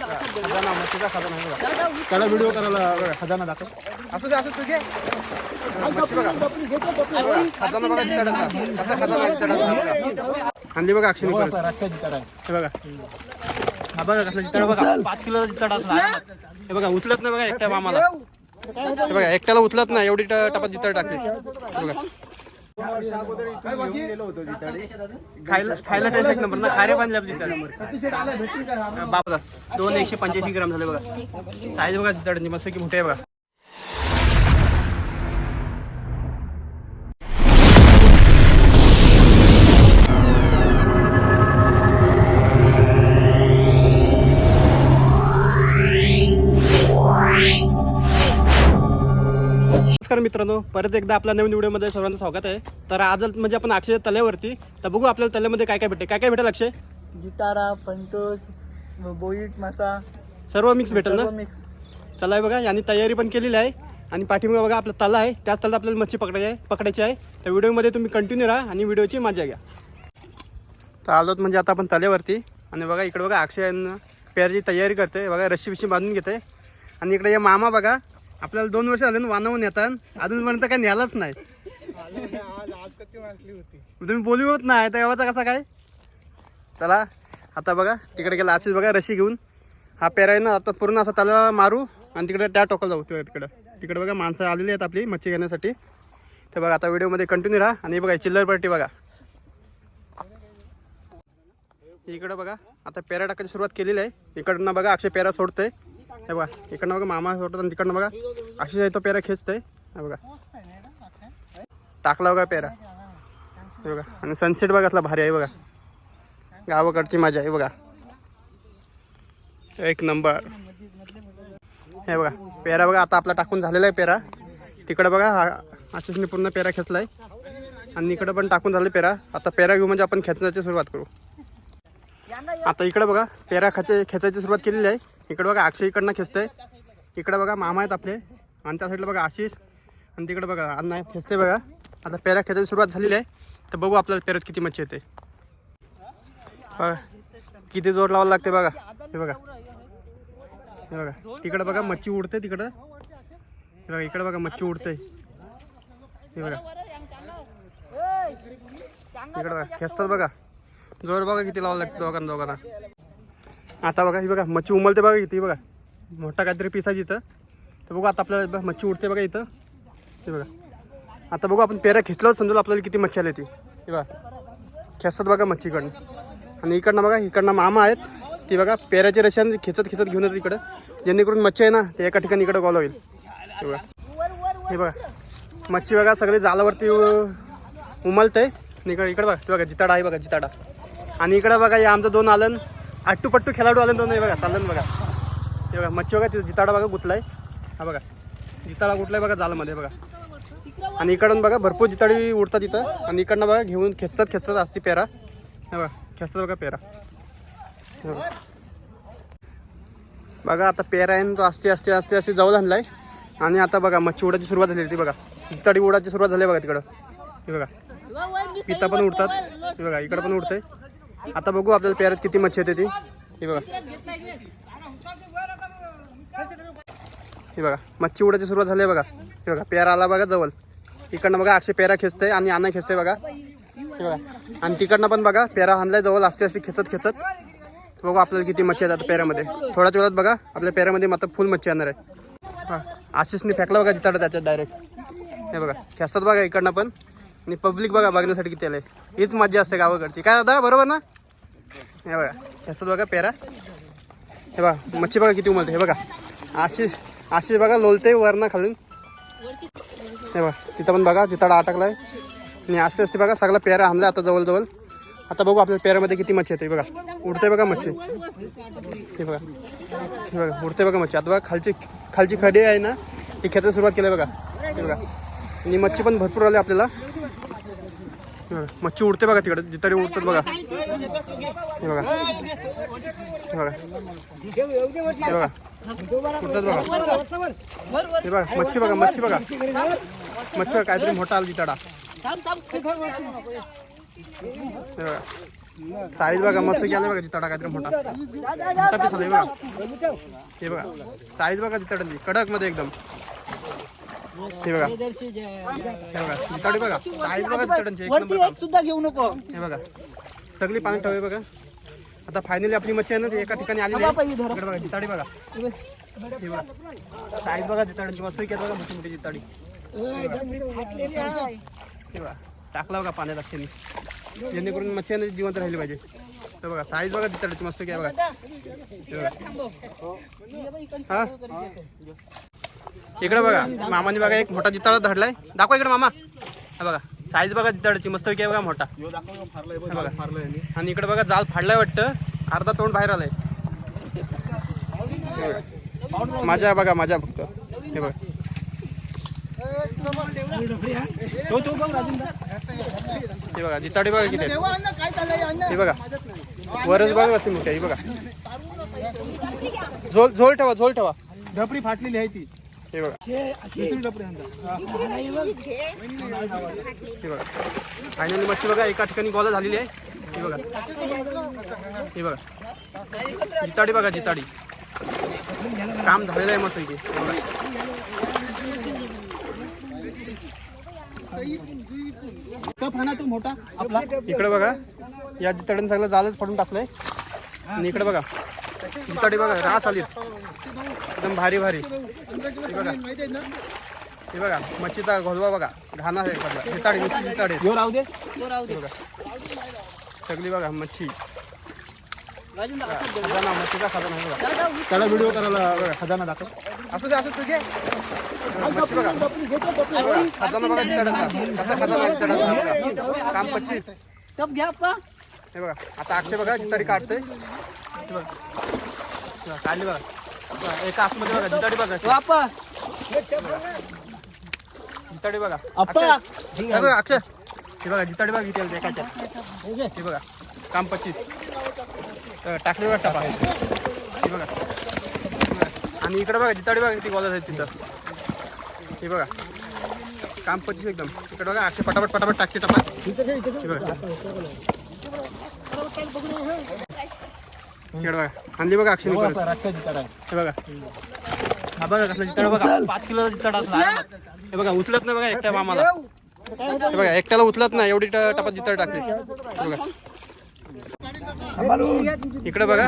खजाना मच्छीचा खजाना आहे बघा त्याला व्हिडिओ करायला बघा, खजाना दाखव. असं दे असं तुझे. मच्छी बघा बघा, खजाना बघा कसा खजाना आहे बघा आणली बघा अक्षय बघा, परत. हे बघा. हा बघा कसला जितडा बघा. पाच किलो जितडा असला. हे बघा उचलत नाही बघा एकट्या मामाला. हे बघा एकट्याला उचलत नाही एवढी ट- टपात टाकली. हे बघा. खायला खायला टेस्ट एक नंबर ना खारे बांधले आपली जितड बापा दोन एकशे पंच्याऐंशी ग्राम झाले बघा. साईज बघा जितडांची मस्त की मोठे आहे बघा. मित्रांनो परत एकदा आपल्या नवीन व्हिडिओमध्ये सर्वांचं स्वागत आहे. तर आज म्हणजे आपण अक्षय तल्यावरती तर बघू आपल्याला तल्यामध्ये काय काय भेटते. काय काय भेटेल अक्षय? जितारा फंटोस बोईट मासा. सर्व मिक्स भेटेल ना? मिक्स चला हे बघा यांनी तयारी पण केलेली आहे. आणि पाठीमागे बघा आपला तला आहे. त्याच तला आपल्याला मच्छी पकडायची आहे पकडायची आहे. तर व्हिडिओमध्ये तुम्ही कंटिन्यू राहा आणि व्हिडिओची मजा घ्या. तर आलोत म्हणजे आता आपण तल्यावरती आणि बघा इकडे बघा अक्षय पेराची तयारी करते. बघा रस्सी बिशी बांधून घेते. आणि इकडे या मामा बघा आपल्याला दोन वर्ष झाले ना वानावून येतात. अजूनपर्यंत काय न्यालाच नाही. तुम्ही बोलू होत नाही तर एवढा कसा काय? चला आता बघा तिकडे गेला आशिष बघा रशी घेऊन. हा पेराय ना आता पूर्ण असा त्याला मारू आणि तिकडे त्या टोकाला जाऊ तिकडे तिकडं. तिकडे बघा माणसं आलेली आहेत आपली मच्छी घेण्यासाठी. ते बघा आता व्हिडिओमध्ये कंटिन्यू राहा आणि बघा चिल्लर पार्टी बघा. इकडं बघा आता पेरा टाकायची सुरुवात केलेली आहे. इकडनं बघा अक्षय पेरा सोडतंय. हे बघा इकडनं बघा मामा सोडतात आणि तिकडनं बघा अशी आहे तो पेरा खेचतंय. हे बघा. टाकला बघा पेरा. हे बघा. आणि सनसेट बघा असला भारी आहे बघा. गावाकडची मजा आहे बघा. एक नंबर. हे बघा पेरा बघा आता आपला टाकून झालेला आहे पेरा. तिकडं बघा हा आशिषने पूर्ण पेरा खेचलाय. आणि इकडं पण टाकून झालं पेरा. आता पेरा घेऊ म्हणजे आपण खेचण्याची सुरुवात करू. आता इकडं बघा पेरा खाचे खेचायची सुरुवात केलेली आहे. इकडं बघा अक्षय इकडनं खेचतंय. इकडं बघा मामा आहेत आपले. आणि त्या साईडला बघा आशिष. आणि तिकडं बघा अण्णा खेचते बघा. आता पेरा खेचायची सुरुवात झालेली आहे. तर बघू आपल्याला पेरात किती मच्छी येते. बघा किती जोर लावायला लागते बघा. हे बघा. हे बघा. तिकडं बघा मच्छी उडते तिकडं. हे बघा इकडं बघा मच्छी उडते. हे बघा. इकडं बघा खेचतात बघा. जोर बघा किती लावायला लागते दोघांना दोघांना. आता बघा ही बघा मच्छी उमलते बघा इथे बघा. मोठा काहीतरी पीस आहे इथं तर बघू आता आपल्याला मच्छी उडते बघा इथं. हे बघा. आता बघू आपण पेरा खेचल्यावर समजलं आपल्याला किती मच्छी आली ती. हे बघा. खेचतात बघा मच्छीकडनं. आणि इकडनं बघा इकडनं मामा आहेत. ती बघा पेऱ्याच्या रशाने खेचत खेचत घेऊन येतात इकडं. जेणेकरून मच्छी आहे ना ते एका ठिकाणी इकडं गोल होईल. हे बघा. हे बघा. मच्छी बघा सगळे जालावरती उमलते इकडं इकडं बघा ते बघा जिताडा आहे बघा जिताडा. आणि इकडं बघा हे आमचं दोन आलं. अट्टू पट्टू खेळाडू आलं दोन बघा चाललं बघा. हे बघा मच्छी बघा तिथं जिताडा बघा गुतलाय. हा बघा. जिताडा गुतलाय बघा जालामध्ये बघा. आणि इकडून बघा भरपूर जिताडी उडतात इथं. आणि इकडनं बघा घेऊन खेचतात खेचतात असते पेरा. हे बघा खेचतात बघा पेरा. बघा. बघा आता पेरा आहे ना तो असते असते असते असते जाऊ आणलाय आणि आता बघा मच्छी उडायची सुरुवात झाली ती बघा. जिताडी उडायची सुरुवात झाली बघा तिकडं. हे बघा. पिता पण उडतात. बघा इकडं पण उडतंय. आता बघू आपल्याला पेरात किती मच्छी येते ती. हे बघा. हे बघा. मच्छी उडायची सुरुवात झाली आहे बघा. हे बघा पेरा आला बघा जवळ. इकडनं बघा अक्षय पेरा खेचतंय आणि अन्न खेचतंय बघा. हे बघा. आणि तिकडनं पण बघा पेरा आणलाय जवळ असते असते खेचत खेचत. बघू आपल्याला किती मच्छी येतात पेऱ्यामध्ये थोड्याच वेळात बघा आपल्या पेऱ्यामध्ये मात्र फुल मच्छी येणार आहे. हां आशिषने फेकला बघा जिथं त्याच्यात डायरेक्ट हे बघा खेचतात बघा इकडनं पण. आणि पब्लिक बघा बघण्यासाठी किती आलंय. हीच मज्जा असते गावाकडची. काय दादा बरोबर ना? हे बघा ह्याच्यात बघा पेरा. हे बघा मच्छी बघा किती उमलते. हे बघा आशिष आशिष बघा लोलते वरनं खालून. हे बघा तिथं पण बघा जिताडा अटकलाय. आणि असे असते बघा सगळा पेरा आणला आता जवळजवळ. आता बघू आपल्या पेऱ्यामध्ये किती मच्छी येते. बघा उडते बघा मच्छी. हे बघा हे बघा उडते बघा मच्छी. आता बघा खालची खालची खडी आहे ना ती खेचायला सुरुवात केली बघा. हे बघा. आणि मच्छी पण भरपूर आली आपल्याला. हे बघा मच्छी उडते बघा तिकडे जिताडी उडतात मच्छी बघा मच्छी बघा. मच्छी काहीतरी मोठा आला जिताडा. हे बघा. साईज बघा, मस्त पिस बघा हे कडक मध्ये एकदम. हे बघा. हे बघा. जिताडी बघा. साईज बघा एक नंबर. सुद्धा घेऊ नको. हे. बघा. सगळी पाणी ठेवे बघा. आता फायनली आपली मच्छी आहे ना ती एका ठिकाणी आली बघा जिताडी बघा. हे बघा. साईज बघा जिताडीची मस्त केलं बघा मोठी मोठी जिताडी. हे बघा. टाकला बघा पाण्यात अक्षरनी जेणेकरून मच्छी आहे ना ती जिवंत राहिली पाहिजे. हे बघा साईज बघा जिताडीची मस्त बघा. हे बघा. हा? इकडे बघा मामाने बघा एक मोठा जिताडा धडलाय दाखवा इकडे मामा. हा बघा साईज बघा जिताडीची मस्त आहे बघा मोठा. बघा. आणि इकडे बघा जाल फाडलाय वाटतं. अर्धा तोंड बाहेर आलंय. माझ्या बघा माझ्या फक्त. हे बघा. हे बघा जिताडी बघा किती हे बघा. वरच बघा मोठी ही बघा. झोल झोल ठेवा झोल ठेवा. डपरी फाटलेली आहे ती. हे बघा. हे. बघा. फायनली मच्छी बघा एका ठिकाणी गोला झालेली आहे. हे बघा. हे बघा. जिताडी बघा जिताडी. काम झालेलं आहे मस्त इथे. हे हा मोठा आपला. इकडे बघा. या जिताडीने सगळं जालच फाडून टाकलंय. आणि इकडे बघा. जिताडी बघा रास आली. एकदम भारी भारी. हे बघा. हे बघा मच्छीचा घोलवा बघा. घाणा आहे सगळा राहू दे. बघा. सगळी बघा मच्छी. खजाना मच्छीचा खजाना आहे बघा. त्याला व्हिडिओ करायला बघ, खजाना दाखव. असू दे असू मच्छी बघा. बघा खजाना बघा कसा खजाना आहे काम पच्चीस. कप घ्या हे बघा. आता अक्षय बघा काढते हे बघा. काढली बघा. बघा, एका आसमध्ये बघा जिताडी बघा. जिताडी बघा. हे बघा हे जिताडी बघा किती एकाच्या. हे बघा काम पच्चीस. टाकली बघा टापा हे बघा. आणि इकडे बघा जिताडी बघा किती गोला आहेत तिथं. हे बघा. काम पच्चीस एकदम. इकडे बघा अक्षय पटापट पटापट टाकते टपा हे बघा. इकडे बघा. आणली बघा अक्षय. हे बघा हा बघा. कसला बघा पाच किलो जिताडा असला. हे बघा. उचलत नाही बघा एकट्या मामाला. हे बघा एकट्याला उचलत नाही. एवढी टपात जिताड टाकली हे बघा. इकडे बघा.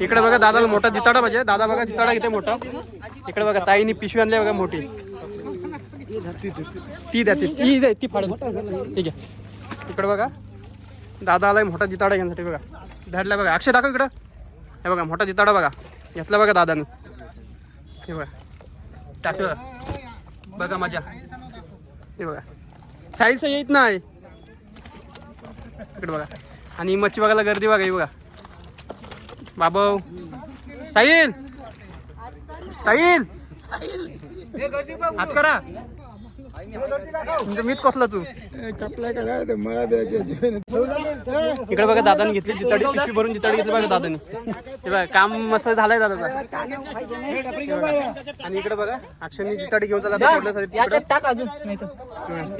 इकडे बघा दादाला मोठा जिताडा पाहिजे. दादा बघा जिताडा किती मोठा. इकडे बघा ताईनी पिशवी आणली बघा मोठी. ती द्या ती. ती द्या ती फाड ठीक आहे. इकडे बघा. दादा आलाय मोठा जिताडा घेण्यासाठी बघा. धडला बघा. अक्षय दाखव इकडं. हे बघा मोठा जिताडा बघा. घेतला बघा दादाने. हे बघा. टाकलं. बघा मजा. हे बघा. साईज येत नाही. इकडे बघा. आणि मच्छी बघायला गर्दी बघा हे बघा. बाबा. साहिल. साहिल. हात करा. म्हणजे मीच कसला तू? इकडे बघा दादाने घेतली जिताडी पिशवी भरून जिताडी घेतली बघा दादाने. हे बघा काम मस्त झालंय दादाचा. बघा. आणि इकडे बघा अक्षरनी जिताडी घेऊन चालला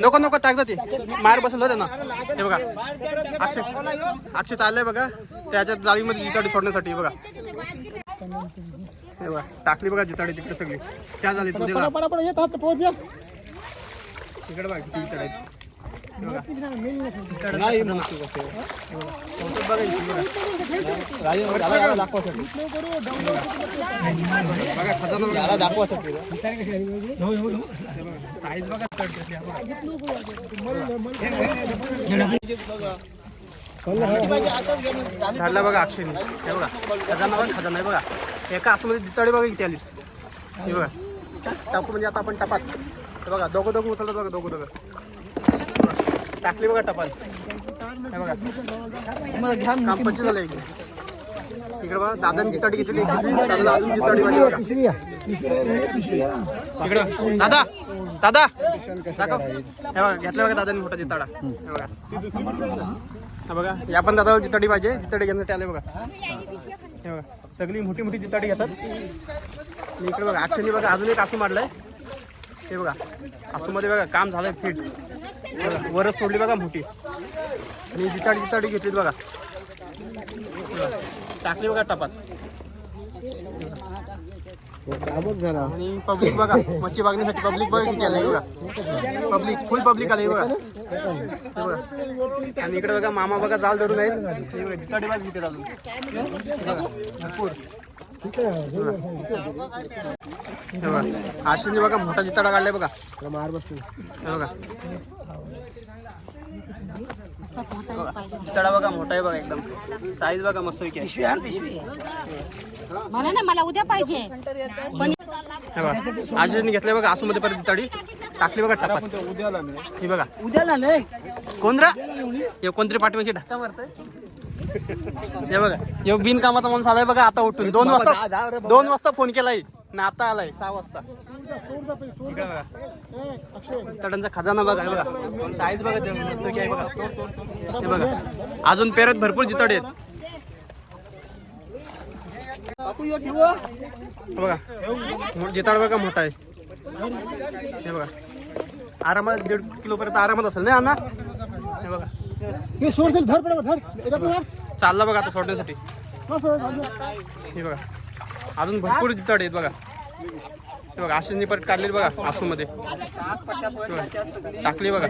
नको नको टाक जाते मार बसलं होतं ना. हे बघा. अक्षय अक्षय चाललंय बघा. त्याच्यात जाळीमध्ये जिताडी सोडण्यासाठी बघा. बघा टाकली बघा जिताडी तिकडे सगळी. त्या झाली तुझ्या तिकडे बघा किती. हे बघा. नाही. चौथीत बघा इथे बघा. राजेंद्र, याला- याला दाखवासाठी बघा खजाना बघा याला दाखवासाठी साईज बघा हा बघा. झाडला बघा अक्षयने हे बघा खजाना बघा खजाना आहे बघा एका आसमध्ये जिताडी बघा किती आली हे बघा टाकू म्हणजे आता आपण टपात हे बघा दोघं दोघं उचलतात बघा दोघं दोघं. टाकली बघा टपात हे बघा. काम पंचवीस झालं इकडे. इकडे बघा दादाने जिताडी घेतली दादाला अजून जिताडी पाहिजे बघा. इकडे दादा दादा. दाखव. हे बघा घेतलं बघा दादाने मोठा जिताडा हे बघा. हा बघा या पण दादाला जिताडी पाहिजे जिताडी घेण्यासाठी आले बघा. हे बघा सगळी मोठी मोठी जिताडी घेतात. इकडे बघा अक्षयनी बघा अजून एक आसू मारलाय. हे बघा आसूमध्ये बघा काम झालंय फिट. वरच सोडली बघा मोठी. आणि जिताडी जिताडी घेतलीत बघा. टाकली बघा टपात. आणि पब्लिक बघा मच्छी बघण्यासाठी पब्लिक बघा किती आलं बघा. पब्लिक फुल पब्लिक आलं बघा. हे बघा. आणि इकडे बघा मामा बघा जाल धरून आहेत. हे बघा बाज घेते अजून भरपूर. आशिनी बघा मोठा जिताडा काढलाय बघा. मार बसतो बघा. जिताडा बघा मोठा आहे बघा एकदम. साईज बघा मस्त आहे. मला ना मला उद्या पाहिजे. बघा. आजीने घेतलंय बघा आसूमध्ये परत जिताडी टाकली बघा टपात उद्याला ही बघा. उद्याला नाही कोण रा कोणतरी पाठीमागे ढक्का मारतंय हे बघा हे बिनकामाचा माणूस आलाय बघा आता उठून. दोन वाजता दोन वाजता फोन केलाय. ना आता आलाय सहा वाजता. तडांचा खजाना बघा बघा. साईज बघा ते बघा. हे बघा. अजून पेरत भरपूर जितड आहेत. बघा. जिताड बघा मोठा आहे. हे बघा. आरामात दीड किलो पर्यंत आरामात असेल नाही अण्णा? हे बघा. हे सोड सोड धर. पडा धर. चालला बघा आता सोडण्यासाठी. हे बघा. अजून भरपूर जिताड आहेत बघा. हे बघा आशिनी परत काढलेली बघा आसूमध्ये. टाकली बघा.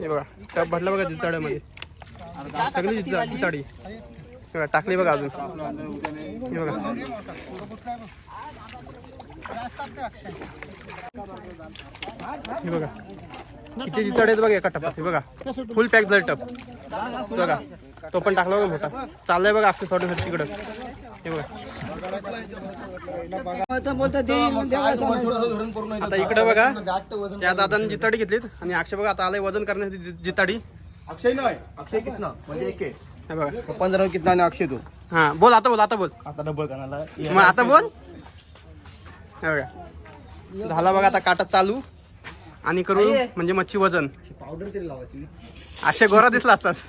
हे बघा टप भरला बघा जिताड्यामध्ये. सगळी जिता जिताडी. बघा टाकली बघा अजून. हे बघा. हे बघा. किती जिताड आहेत बघा एका टपात. हे बघा. फुल पॅक झालं टप. बघा. तो पण टाकला बघा मोठा. चाललाय बघा अक्षय तिकडं. हे बघा. बोलता आता इकडे बघा. या दादाने जिताडी घेतलीत आणि अक्षय बघा आता आलाय वजन करण्यासाठी जिताडी अक्षय नाही अक्षय कृष्ण म्हणजे एक आहे. हे बघा. पंधरा कितना आणि अक्षय तू हा बोल आता बोल आता बोल. आता डबल मग आता बोल. बघा. झाला बघा आता काटा चालू. आणि करू म्हणजे मच्छी वजन. पावडर तरी लावायची अक्षय गोरा दिसला असतास.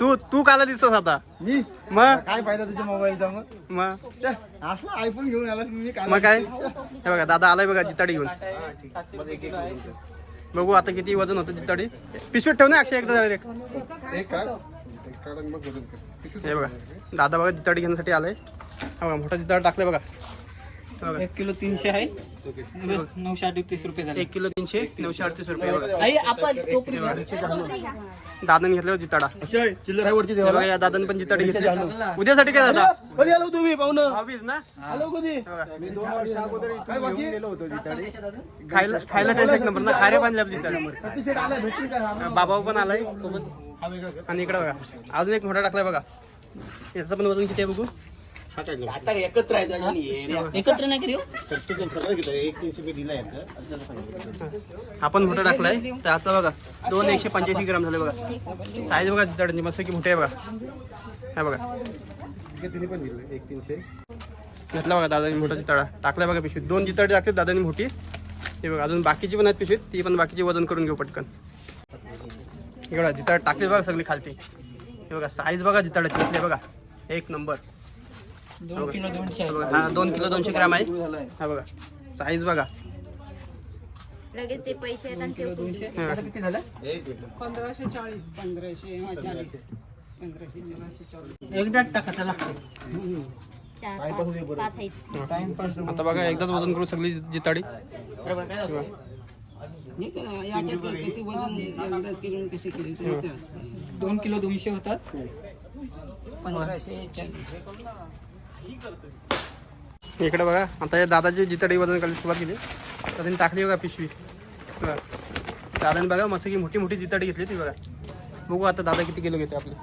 तू तू काला दिसतोस आता. मी? मग काय फायदा तुझ्या मोबाईलचा मग? मग असला आयफोन घेऊन आलास मी काय मग काय? हे बघा दादा आलाय बघा जिताडी घेऊन. बघू आता किती वजन होतं जिताडी. पिशवीत ठेव ना अक्षय एकदा डायरेक्ट एक. काय हे बघा. दादा बघा जिताडी घेण्यासाठी आलाय. हा बघा मोठा जिताड टाकलाय बघा. हे बघा. एक किलो तीनशे आहे. नऊशे अडतीस रुपये झाले. एक किलो तीनशे नऊशे अडतीस रुपये दादाने घेतलं जिताडा. चिल्लर आहे वरती हे देवाला बघा या दादाने पण जिताडी घेतली. उद्यासाठी काय दादा? कधी आलो तुम्ही पाहुणं? हॉबीज ना? आलो कधी? हे बघा. काय बाकी? खायला खायला टेस्ट एक नंबर ना खारे बांधले आपली जिताडी. टी शर्ट आलाय भेटली का? बाबा पण आलाय सोबत. हा आणि इकडे बघा. अजून एक मोठा टाकलाय बघा. याचं पण वजन किती आहे बघू? आता एकत्र आहे एकत्र नाही करू? एक तीनशे मी दिला याचं. आपण मोठा टाकलाय. त्याचा बघा दोन एकशे पंच्याऐंशी ग्राम झाले बघा. साईज बघा जिताड्यांची मस्त की मोठी आहे बघा. हे बघा. तिने पण दिलं एक तीनशे. घेतला बघा दादानी मोठा जिताडा. टाकलाय बघा पिशवीत. दोन जिताडे टाकले दादानी मोठी. हे बघा अजून बाकीची पण आहेत पिशवीत. ती पण बाकीची वजन करून घेऊ पटकन. हे बघा जिताड टाकले बघा सगळी खालती. हे बघा साईज बघा जिताडाची बघा. एक नंबर. दोन किलो दोनशे हे बघा हा दोन किलो दोनशे ग्राम आहे. हा बघा. साईज बघा. लगेच ते पैसे आहेत आणि ते दोनशे. हे. किती झालं? पंधराशे चाळीस. पंधराशे हा, चाळीस. पंधराशे चाळीसशे चाळीस एकदाच टाका त्याला. चार पाच. पाच आहेत. टाइमपास आता बघा एकदाच वजन करू सगळी जिताडी. याच्यात किती वजन एकदा किलो कसे केले. दोन किलो दोनशे होतात. पंधराशे चाळीस इकडे बघा आता या दादाची जिताडी वजन करायला सुरुवात केली. तर त्यांनी टाकली बघा पिशवी. बघा. दादाने बघा मस्त की मोठी मोठी जिताडी घेतली ती बघा. बघू आता दादा किती किलो घेते आपली.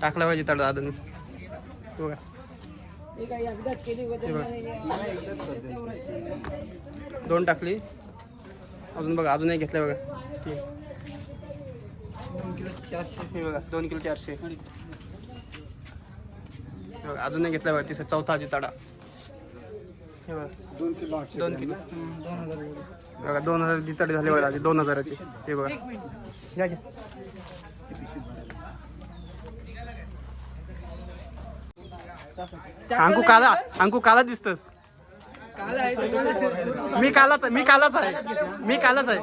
टाकला बघा जिताड दादाने. बघा. हे. दोन टाकली. अजून बघा अजून एक घेतलं बघा. ती. दोन किलो चारशे. हे बघा दोन किलो चारशे. अजून एक घेतला बघा तिसरा चौथा जिताडा हे बघा. दोन किलो दोन किलो. दोन हजार एवढे. बघा दोन हजार जिताडे झाले बघा आधी दोन हजाराचे. हे बघा. घ्या अंकू काला अंकू काला दिसतस. मी कालाच आहे मी कालाच आहे. मी कालाच आहे.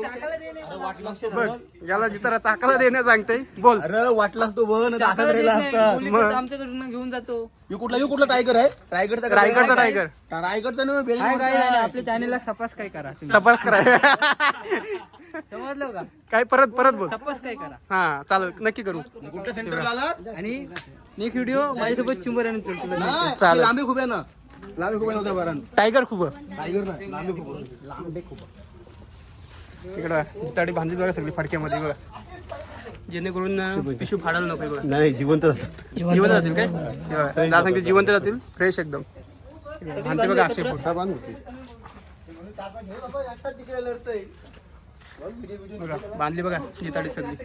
बघ याला जिथं चाकाला देणं सांगते बोल. अरे वाटलास तो बन आमच्याकडून घेऊन जातो. यो कुठला यो कुठला टायगर आहे? रायगडचा? रायगडचा टायगर रायगडचा ना बेल काय काय झालं आपल्या चॅनेलला सबस्क्राईब करा कराय समजलं का? काय परत परत बोल. सबस्क्राईब करा? हा चालेल नक्की करू. कुठल्या सेंटरला आला? आणि नेक्स्ट व्हिडिओ माझ्यासोबत चलतो नाही, चालेल. लांबी खूप आहे ना. लांबी खूप नव्हता बरं टायगर खूप. टायगर नाही लांबी खूप. लांबी खूप तडी बांधली बघा सगळी फडक्यामध्ये बघा. जेणेकरून अं, पिशवी फाडायला नको बघा. नाही जिवंत जिवंत राहतील काय. दादा सांगते जिवंत राहतील फ्रेश एकदम. बांधते बघा अक्षय फूट. बांध होती. बघा बांधली बघा जिताडी सगळी.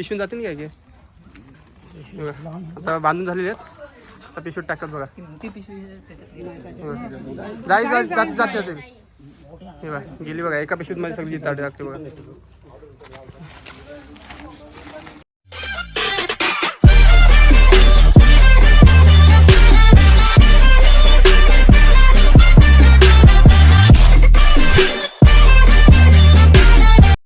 पिशवून जातील काय की आता बांधून झालेले आहेत. आता पिशवीत टाकतात बघा. जाई जात जाते. असेल हे बघा गेली बघा एका पिशवीत मध्ये सगळी जिताडी टाकते बघा.